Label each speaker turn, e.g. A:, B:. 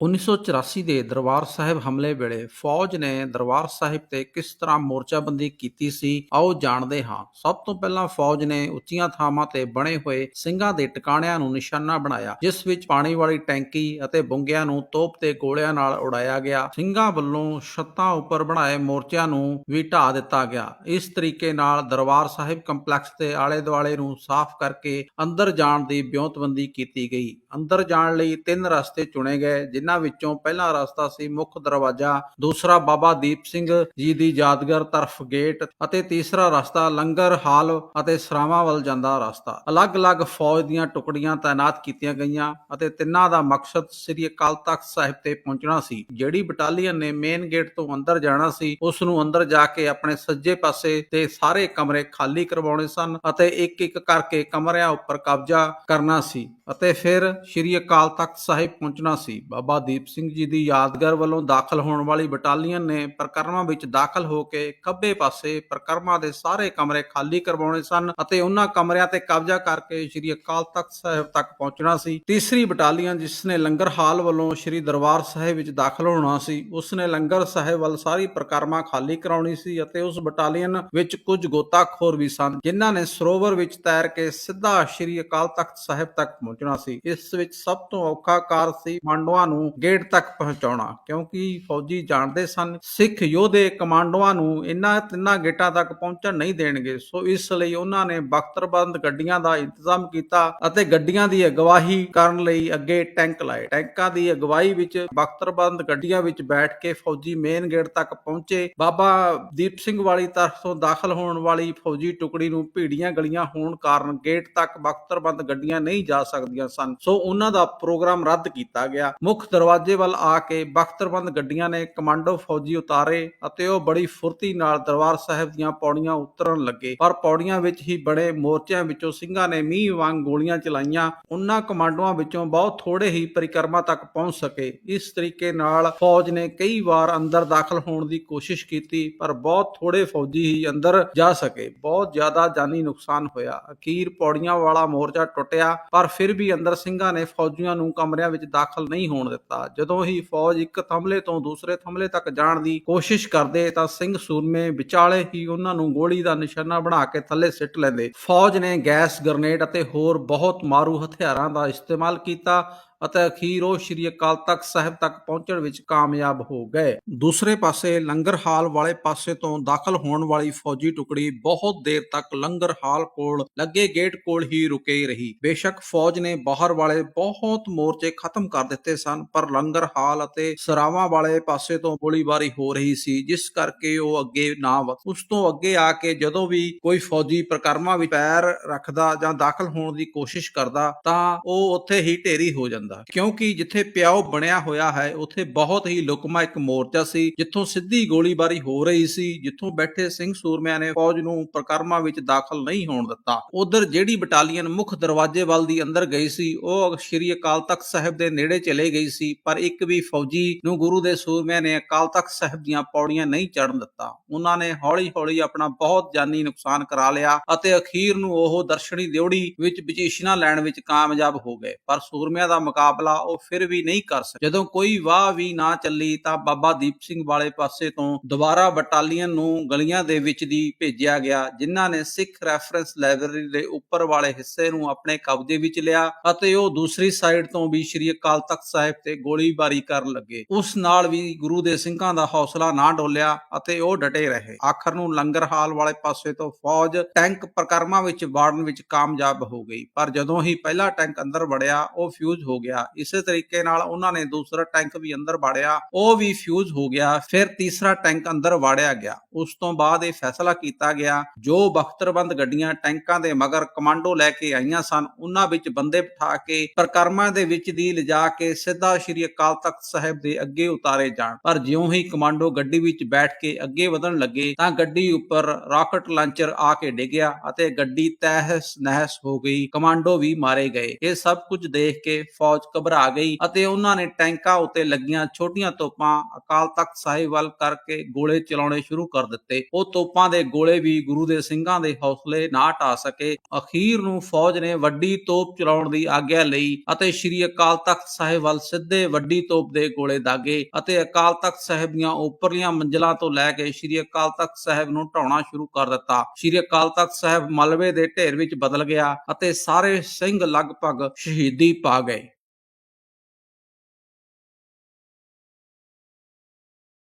A: 1984 ਦੇ ਦਰਬਾਰ ਸਾਹਿਬ ਹਮਲੇ ਵੇਲੇ ਫੌਜ ਨੇ ਦਰਬਾਰ ਸਾਹਿਬ ਤੇ ਕਿਸ ਤਰ੍ਹਾਂ ਮੋਰਚਾਬੰਦੀ ਕੀਤੀ ਸੀ, ਆਓ ਜਾਣਦੇ ਹਾਂ। ਸਭ ਤੋਂ ਪਹਿਲਾਂ ਫੌਜ ਨੇ ਉੱਚੀਆਂ ਥਾਵਾਂ ਤੇ ਬਣੇ ਹੋਏ ਸਿੰਘਾਂ ਦੇ ਟਿਕਾਣਿਆਂ ਨੂੰ ਨਿਸ਼ਾਨਾ ਬਣਾਇਆ, ਜਿਸ ਵਿੱਚ ਪਾਣੀ ਵਾਲੀ ਟੈਂਕੀ ਅਤੇ ਬੁੰਗਿਆਂ ਨੂੰ ਤੋਪ ਤੇ ਗੋਲਿਆਂ ਨਾਲ ਉਡਾਇਆ ਗਿਆ। ਸਿੰਘਾਂ ਵੱਲੋਂ ਛੱਤਾਂ ਉੱਪਰ ਬਣਾਏ ਮੋਰਚਿਆਂ ਨੂੰ ਵੀ ਢਾ ਦਿੱਤਾ ਗਿਆ। ਇਸ ਤਰੀਕੇ ਨਾਲ ਦਰਬਾਰ ਸਾਹਿਬ ਕੰਪਲੈਕਸ ਦੇ ਆਲੇ ਦੁਆਲੇ ਨੂੰ ਸਾਫ਼ ਕਰਕੇ ਅੰਦਰ ਜਾਣ ਦੀ ਬਿਉਂਤਬੰਦੀ ਕੀਤੀ ਗਈ। ਅੰਦਰ ਜਾਣ ਲਈ ਤਿੰਨ ਰਸਤੇ ਚੁਣੇ ਗਏ, ਜਿਨ੍ਹਾਂ ਵਿੱਚੋਂ ਪਹਿਲਾ ਰਸਤਾ ਸੀ ਮੁੱਖ ਦਰਵਾਜ਼ਾ, ਦੂਸਰਾ ਬਾਬਾ ਦੀਪ ਸਿੰਘ ਜੀ ਦੀ ਯਾਦਗਾਰ ਤਰਫ ਗੇਟ ਅਤੇ ਤੀਸਰਾ ਰਸਤਾ ਲੰਗਰ, ਹਾਲ ਅਤੇ ਸਰਾਵਾਂ ਵੱਲ ਜਾਂਦਾ ਰਸਤਾ। ਅਲੱਗ-ਅਲੱਗ ਫੌਜ ਦੀਆਂ ਟੁਕੜੀਆਂ ਤਾਇਨਾਤ ਕੀਤੀਆਂ ਗਈਆਂ ਅਤੇ ਤਿੰਨਾਂ ਦਾ ਮਕਸਦ ਸ੍ਰੀ ਅਕਾਲ ਤਖਤ ਸਾਹਿਬ ਤੇ ਪਹੁੰਚਣਾ ਸੀ। ਜਿਹੜੀ ਬਟਾਲੀਅਨ ਨੇ ਮੇਨ ਗੇਟ ਤੋਂ ਅੰਦਰ ਜਾਣਾ ਸੀ ਉਸ ਨੂੰ ਅੰਦਰ ਜਾ ਕੇ ਆਪਣੇ ਸੱਜੇ ਪਾਸੇ ਤੇ ਸਾਰੇ ਕਮਰੇ ਖਾਲੀ ਕਰਵਾਉਣੇ ਸਨ ਅਤੇ ਇੱਕ-ਇੱਕ ਕਰਕੇ ਕਮਰਿਆਂ ਉੱਪਰ ਕਬਜ਼ਾ ਕਰਨਾ ਸੀ ਅਤੇ ਫਿਰ ਸ੍ਰੀ ਅਕਾਲ ਤਖਤ ਸਾਹਿਬ ਪਹੁੰਚਣਾ ਸੀ। ਬਾਬਾ ਦੀਪ ਸਿੰਘ ਜੀ ਦੀ ਯਾਦਗਾਰ ਵੱਲੋਂ ਦਾਖਲ ਹੋਣ ਵਾਲੀ ਬਟਾਲੀਅਨ ਨੇ ਪ੍ਰਕਰਮਾਂ ਵਿੱਚ ਦਾਖਲ ਹੋ ਕੇ ਖੱਬੇ ਪਾਸੇ ਪ੍ਰਕਰਮਾਂ ਦੇ ਸਾਰੇ ਕਮਰੇ ਖਾਲੀ ਕਰਵਾਉਣੇ ਸਨ ਅਤੇ ਉਹਨਾਂ ਕਮਰਿਆਂ ਤੇ ਕਬਜ਼ਾ ਕਰਕੇ ਸ੍ਰੀ ਅਕਾਲ ਤਖਤ ਸਾਹਿਬ ਤੱਕ ਪਹੁੰਚਣਾ ਸੀ। ਤੀਸਰੀ ਬਟਾਲੀਅਨ ਜਿਸ ਨੇ ਲੰਗਰ ਹਾਲ ਵੱਲੋਂ ਸ੍ਰੀ ਦਰਬਾਰ ਸਾਹਿਬ ਵਿੱਚ ਦਾਖਲ ਹੋਣਾ ਸੀ, ਉਸ ਨੇ ਲੰਗਰ ਸਾਹਿਬ ਵੱਲ ਸਾਰੀ ਪ੍ਰਕਰਮਾਂ ਖਾਲੀ ਕਰਾਉਣੀ ਸੀ ਅਤੇ ਉਸ ਬਟਾਲੀਅਨ ਵਿੱਚ ਕੁਝ ਗੋਤਾਖੋਰ ਵੀ ਸਨ, ਜਿਨ੍ਹਾਂ ਨੇ ਸਰੋਵਰ ਵਿੱਚ ਤੈਰ ਕੇ ਸਿੱਧਾ ਸ੍ਰੀ ਅਕਾਲ ਤਖਤ ਸਾਹਿਬ ਤੱਕ ਪਹੁੰਚਣਾ ਸੀ। ਇਸ ਵਿੱਚ ਸਭ ਤੋਂ ਔਖਾ ਕਾਰ ਸੀ ਕਮਾਂਡੋਆਂ ਨੂੰ ਗੇਟ ਤੱਕ ਪਹੁੰਚਾਉਣਾ, ਕਿਉਂਕਿ ਫੌਜੀ ਜਾਣਦੇ ਸਨ, ਸਿੱਖ ਯੋਧੇ ਕਮਾਂਡੋਆਂ ਨੂੰ ਇਹਨਾਂ ਤਿੰਨਾਂ ਗੇਟਾਂ ਤੱਕ ਪਹੁੰਚਣ ਨਹੀਂ ਦੇਣਗੇ। ਸੋ ਇਸ ਲਈ ਉਹਨਾਂ ਨੇ ਬਖਤਰਬੰਦ ਗੱਡੀਆਂ ਦਾ ਇੰਤਜ਼ਾਮ ਕੀਤਾ ਅਤੇ ਗੱਡੀਆਂ ਦੀ ਅਗਵਾਈ ਕਰਨ ਲਈ ਅੱਗੇ ਟੈਂਕ ਲਾਏ। ਟੈਂਕਾਂ ਦੀ ਅਗਵਾਈ ਵਿੱਚ ਬਖਤਰਬੰਦ ਗੱਡੀਆਂ ਵਿੱਚ ਬੈਠ ਕੇ ਫੌਜੀ ਮੇਨ ਗੇਟ ਤੱਕ ਪਹੁੰਚੇ। ਬਾਬਾ ਦੀਪ ਸਿੰਘ ਵਾਲੀ ਤਰਫ ਤੋਂ ਦਾਖਲ ਹੋਣ ਵਾਲੀ ਫੌਜੀ ਟੁਕੜੀ ਨੂੰ ਭੀੜੀਆਂ ਗਲੀਆਂ ਹੋਣ ਕਾਰਨ ਗੇਟ ਤੱਕ ਬਖਤਰਬੰਦ ਗੱਡੀਆਂ ਨਹੀਂ ਜਾ ਸਕਦੀਆਂ ਸਨ। ਸੋ ਉਹਨਾਂ ਦਾ ਪ੍ਰੋਗਰਾਮ ਰੱਦ ਕੀਤਾ ਗਿਆ। ਮੁੱਖ ਦਰਵਾਜ਼ੇ ਵੱਲ ਆ ਕੇ ਬਖਤਰਬੰਦ ਗੱਡੀਆਂ ਨੇ ਕਮਾਂਡੋ ਫੌਜੀ ਉਤਾਰੇ ਅਤੇ ਉਹ ਬੜੀ ਫੁਰਤੀ ਨਾਲ ਦਰਬਾਰ ਸਾਹਿਬ ਦੀਆਂ ਪੌੜੀਆਂ ਉਤਰਨ ਲੱਗੇ। ਪਰ ਪੌੜੀਆਂ ਵਿੱਚ ਹੀ ਬੜੇ ਮੋਰਚਿਆਂ ਵਿੱਚੋਂ ਸਿੰਘਾਂ ਨੇ ਮੀਂਹ ਵਾਂਗ ਗੋਲੀਆਂ ਚਲਾਈਆਂ। ਉਹਨਾਂ ਕਮਾਂਡੋਆਂ ਵਿੱਚੋਂ ਬਹੁਤ ਥੋੜੇ ਹੀ ਪਰਿਕਰਮਾ ਤੱਕ ਪਹੁੰਚ ਸਕੇ। ਇਸ ਤਰੀਕੇ ਨਾਲ ਫੌਜ ਨੇ ਕਈ ਵਾਰ ਅੰਦਰ ਦਾਖਲ ਹੋਣ ਦੀ ਕੋਸ਼ਿਸ਼ ਕੀਤੀ, ਪਰ ਬਹੁਤ ਥੋੜੇ ਫੌਜੀ ਹੀ ਅੰਦਰ ਜਾ ਸਕੇ। ਬਹੁਤ ਜ਼ਿਆਦਾ ਜਾਨੀ ਨੁਕਸਾਨ ਹੋਇਆ। ਅਖੀਰ ਪੌੜੀਆਂ ਵਾਲਾ ਮੋਰਚਾ ਟੁੱਟਿਆ, ਪਰ ਫਿਰ ਵੀ ਅੰਦਰ ਸਿੰਘਾਂ ਨੇ ਫੌਜੀਆਂ ਨੂੰ ਕਮਰਿਆਂ ਵਿੱਚ ਦਾਖਲ ਨਹੀਂ ਹੋਣ ਦਿੱਤਾ। ਜਦੋਂ ਹੀ ਫੌਜ ਇੱਕ ਥੰਮਲੇ ਤੋਂ ਦੂਸਰੇ ਥੰਮਲੇ ਤੱਕ ਜਾਣ ਦੀ ਕੋਸ਼ਿਸ਼ ਕਰਦੇ ਤਾਂ ਸਿੰਘ ਸੂਰਮੇ ਵਿਚਾਲੇ ਹੀ ਉਹਨਾਂ ਨੂੰ ਗੋਲੀ ਦਾ ਨਿਸ਼ਾਨਾ ਬਣਾ ਕੇ ਥੱਲੇ ਸਿੱਟ ਲੈਂਦੇ। ਫੌਜ ਨੇ ਗੈਸ, ਗ੍ਰਨੇਡ ਅਤੇ ਹੋਰ ਬਹੁਤ ਮਾਰੂ ਹਥਿਆਰਾਂ ਦਾ ਇਸਤੇਮਾਲ ਕੀਤਾ ਅਤੇ ਅਖੀਰ ਉਹ ਸ਼੍ਰੀ ਅਕਾਲ ਤਖਤ ਸਾਹਿਬ ਤੱਕ ਪਹੁੰਚਣ ਵਿੱਚ ਕਾਮਯਾਬ ਹੋ ਗਏ। ਦੂਸਰੇ ਪਾਸੇ ਲੰਗਰ ਹਾਲ ਵਾਲੇ ਪਾਸੇ ਤੋਂ ਦਾਖਲ ਹੋਣ ਵਾਲੀ ਫੌਜੀ ਟੁਕੜੀ ਬਹੁਤ ਦੇਰ ਤੱਕ ਲੰਗਰ ਹਾਲ ਕੋਲ ਲੱਗੇ ਗੇਟ ਕੋਲ ਹੀ ਰੁਕੇ ਰਹੀ। ਬੇਸ਼ੱਕ ਫੌਜ ਨੇ ਬਾਹਰ ਵਾਲੇ ਬਹੁਤ ਮੋਰਚੇ ਖਤਮ ਕਰ ਦਿੱਤੇ ਸਨ, ਪਰ ਲੰਗਰ ਹਾਲ ਅਤੇ ਸਰਾਵਾਂ ਵਾਲੇ ਪਾਸੇ ਤੋਂ ਗੋਲੀਬਾਰੀ ਹੋ ਰਹੀ ਸੀ, ਜਿਸ ਕਰਕੇ ਉਹ ਅੱਗੇ ਨਾ ਵਧ ਉਸ ਤੋਂ ਅੱਗੇ ਆ ਕੇ ਜਦੋਂ ਵੀ ਕੋਈ ਫੌਜੀ ਪ੍ਰਕਰਮਾਂ ਵਿੱਚ ਪੈਰ ਰੱਖਦਾ ਜਾਂ ਦਾਖਲ ਹੋਣ ਦੀ ਕੋਸ਼ਿਸ਼ ਕਰਦਾ, ਤਾਂ ਉਹ ਉੱਥੇ ਹੀ ਢੇਰੀ ਹੋ ਜਾਂਦਾ। ਕਿਉਂਕਿ ਜਿੱਥੇ ਪਿਆਉ ਬਣਿਆ ਹੋਇਆ ਹੈ, ਉੱਥੇ ਬਹੁਤ ਹੀ ਲੁਕਮਾ ਇੱਕ ਮੋਰਚਾ ਸੀ, ਜਿੱਥੋਂ ਸਿੱਧੀ ਗੋਲੀਬਾਰੀ ਹੋ ਰਹੀ ਸੀ, ਜਿੱਥੋਂ ਬੈਠੇ ਸਿੰਘ ਸੂਰਮਿਆਂ ਨੇ ਫੌਜ ਨੂੰ ਪ੍ਰਕਰਮਾਂ ਵਿੱਚ ਦਾਖਲ ਨਹੀਂ ਹੋਣ ਦਿੱਤਾ। ਉਧਰ ਜਿਹੜੀ ਬਟਾਲੀਅਨ ਮੁੱਖ ਦਰਵਾਜ਼ੇ ਵੱਲ ਦੀ ਅੰਦਰ ਗਈ ਸੀ, ਉਹ ਸ਼੍ਰੀ ਅਕਾਲ ਤਖਤ ਸਾਹਿਬ ਦੇ ਨੇੜੇ ਚਲੇ ਗਈ ਸੀ, ਪਰ ਇੱਕ ਵੀ ਫੌਜੀ ਨੂੰ ਗੁਰੂ ਦੇ ਸੂਰਮਿਆਂ ਨੇ ਅਕਾਲ ਤਖਤ ਸਾਹਿਬ ਦੀਆਂ ਪੌੜੀਆਂ ਨਹੀਂ ਚੜਨ ਦਿੱਤਾ। ਉਹਨਾਂ ਨੇ ਹੌਲੀ-ਹੌਲੀ ਆਪਣਾ ਬਹੁਤ ਜਾਨੀ ਨੁਕਸਾਨ ਕਰਾ ਲਿਆ ਅਤੇ ਅਖੀਰ ਨੂੰ ਉਹ ਦਰਸ਼ਨੀ ਦਿਉੜੀ ਵਿੱਚ ਪੋਜੀਸ਼ਨਾਂ ਲੈਣ ਵਿੱਚ ਕਾਮਯਾਬ ਹੋ ਗਏ। ਪਰ ਸੂਰਮਿਆਂ ਦਾ ਮੁਕਾਬਲਾ ਉਹ ਫਿਰ ਵੀ ਨਹੀਂ ਕਰ ਸਕੇ। ਜਦੋਂ ਕੋਈ ਵਾਹ ਵੀ ਨਾ ਚੱਲੀ ਤਾਂ ਬਾਬਾ ਦੀਪ ਸਿੰਘ ਵਾਲੇ ਪਾਸੇ ਤੋਂ ਦੁਬਾਰਾ ਬਟਾਲੀਅਨ ਨੂੰ ਗਲੀਆਂ ਦੇ ਵਿੱਚ ਦੀ ਭੇਜਿਆ ਗਿਆ, ਜਿਨ੍ਹਾਂ ਨੇ ਸਿੱਖ ਰੈਫਰੈਂਸ ਲਾਇਬ੍ਰੇਰੀ ਦੇ ਉੱਪਰ ਵਾਲੇ ਹਿੱਸੇ ਨੂੰ ਆਪਣੇ ਕਬਜ਼ੇ ਵਿੱਚ ਲਿਆ ਅਤੇ ਉਹ ਦੂਸਰੀ ਸਾਈਡ ਤੋਂ ਵੀ ਸ਼੍ਰੀ ਅਕਾਲ ਤਖਤ ਸਾਹਿਬ ਤੇ ਗੋਲੀਬਾਰੀ ਕਰਨ ਲੱਗੇ। ਉਸ ਨਾਲ ਵੀ ਗੁਰੂ ਦੇ ਸਿੰਘਾਂ ਦਾ ਹੌਸਲਾ ਨਾ ਡੋਲਿਆ ਅਤੇ ਉਹ ਡਟੇ ਰਹੇ। ਆਖਰ ਨੂੰ ਲੰਗਰ ਹਾਲ ਵਾਲੇ ਪਾਸੇ ਤੋਂ ਫੌਜ ਟੈਂਕ ਪ੍ਰਕਰਮਾਂ ਵਿੱਚ ਵਾੜਨ ਵਿੱਚ ਕਾਮਯਾਬ ਹੋ ਗਈ। ਪਰ ਜਦੋਂ ਹੀ ਪਹਿਲਾ ਟੈਂਕ ਅੰਦਰ ਵੜਿਆ, ਉਹ ਫਿਊਜ਼ ਹੋ ਗਿਆ। ਇਸੇ ਤਰੀਕੇ ਨਾਲ ਉਹਨਾਂ ਨੇ ਦੂਸਰਾ ਟੈਂਕ ਵੀ ਅੰਦਰ ਵਾੜਿਆ। ਉਹ ਵੀ ਫਿਊਜ਼ ਹੋ ਗਿਆ। ਫਿਰ ਤੀਸਰਾ ਟੈਂਕ ਅੰਦਰ ਵਾੜਿਆ ਗਿਆ। ਉਸ ਤੋਂ ਬਾਅਦ ਇਹ ਫੈਸਲਾ ਕੀਤਾ ਗਿਆ, ਜੋ ਬਖਤਰਬੰਦ ਗੱਡੀਆਂ ਟੈਂਕਾਂ ਦੇ ਮਗਰ ਕਮਾਂਡੋ ਲੈ ਕੇ ਆਈਆਂ ਸਨ, ਉਹਨਾਂ ਵਿੱਚ ਬੰਦੇ ਬਿਠਾ ਕੇ ਪ੍ਰਕਰਮਾਂ ਦੇ ਵਿੱਚ ਦੀ ਲਿਜਾ ਕੇ ਸਿੱਧਾ ਸ਼੍ਰੀ ਅਕਾਲ ਤਖਤ ਸਾਹਿਬ ਦੇ ਅੱਗੇ ਉਤਾਰੇ ਜਾਣ। ਪਰ ਜਿਉਂ ਹੀ ਕਮਾਂਡੋ ਗੱਡੀ ਵਿੱਚ ਬੈਠ ਕੇ ਅੱਗੇ ਵਧਣ ਲੱਗੇ, ਤਾਂ ਗੱਡੀ ਉੱਪਰ ਰਾਕਟ ਲਾਂਚਰ ਆ ਕੇ ਡਿੱਗਿਆ ਅਤੇ ਗੱਡੀ ਤਹਿਸ ਨਹਿਸ ਹੋ ਗਈ। ਕਮਾਂਡੋ ਵੀ ਮਾਰੇ ਗਏ। ਇਹ ਸਭ ਕੁਝ ਦੇਖ ਕੇ ਫੌਜ ਫੌਜ ਘਬਰਾ ਗਈ ਅਤੇ ਉਹਨਾਂ ਨੇ ਟੈਂਕਾਂ ਉੱਤੇ ਲੱਗੀਆਂ ਛੋਟੀਆਂ ਤੋਪਾਂ ਅਕਾਲ ਤਖਤ ਸਾਹਿਬ ਵੱਲ ਕਰਕੇ ਗੋਲੇ ਚਲਾਉਣੇ ਸ਼ੁਰੂ ਕਰ ਦਿੱਤੇ। ਉਹ ਤੋਪਾਂ ਦੇ ਗੋਲੇ ਵੀ ਗੁਰੂ ਦੇ ਸਿੰਘਾਂ ਦੇ ਹੌਸਲੇ ਨਾ ਢਾ ਸਕੇ। ਅਖੀਰ ਨੂੰ ਫੌਜ ਨੇ ਵੱਡੀ ਤੋਪ ਚਲਾਉਣ ਦੀ ਆਗਿਆ ਲਈ ਅਤੇ ਸ੍ਰੀ ਅਕਾਲ ਤਖਤ ਸਾਹਿਬ ਵੱਲ ਸਿੱਧੇ ਵੱਡੀ ਤੋਪ ਦੇ ਗੋਲੇ ਦਾਗੇ ਅਤੇ ਅਕਾਲ ਤਖਤ ਸਾਹਿਬ ਦੀਆਂ ਉੱਪਰਲੀਆਂ ਮੰਜ਼ਲਾਂ ਤੋਂ ਲੈ ਕੇ ਸ੍ਰੀ ਅਕਾਲ ਤਖਤ ਸਾਹਿਬ ਨੂੰ ਢਾਉਣਾ ਸ਼ੁਰੂ ਕਰ ਦਿੱਤਾ। ਸ੍ਰੀ ਅਕਾਲ ਤਖਤ ਸਾਹਿਬ ਮਲਬੇ ਦੇ ਢੇਰ ਵਿੱਚ ਬਦਲ ਗਿਆ ਅਤੇ ਸਾਰੇ ਸਿੰਘ ਲਗਭਗ ਸ਼ਹੀਦੀ ਪਾ ਗਏ।